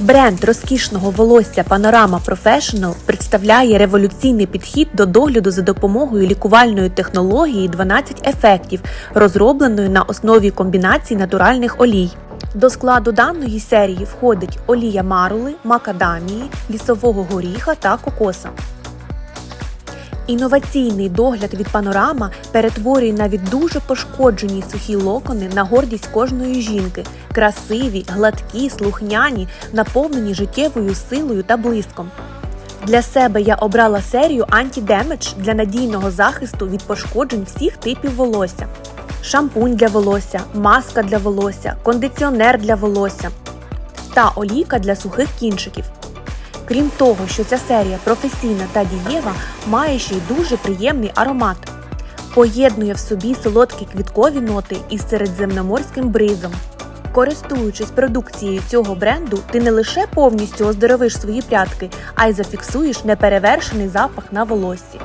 Бренд розкішного волосся Panorama Professional представляє революційний підхід до догляду за допомогою лікувальної технології 12 ефектів, розробленої на основі комбінацій натуральних олій. До складу даної серії входить олія марули, макадамії, лісового горіха та кокоса. Інноваційний догляд від панорама перетворює навіть дуже пошкоджені сухі локони на гордість кожної жінки, красиві, гладкі, слухняні, наповнені життєвою силою та блиском. Для себе я обрала серію Anti-Damage для надійного захисту від пошкоджень всіх типів волосся. Шампунь для волосся, маска для волосся, кондиціонер для волосся та олійка для сухих кінчиків. Крім того, що ця серія професійна та дієва, має ще й дуже приємний аромат. Поєднує в собі солодкі квіткові ноти із середземноморським бризом. Користуючись продукцією цього бренду, ти не лише повністю оздоровиш свої прядки, а й зафіксуєш неперевершений запах на волоссі.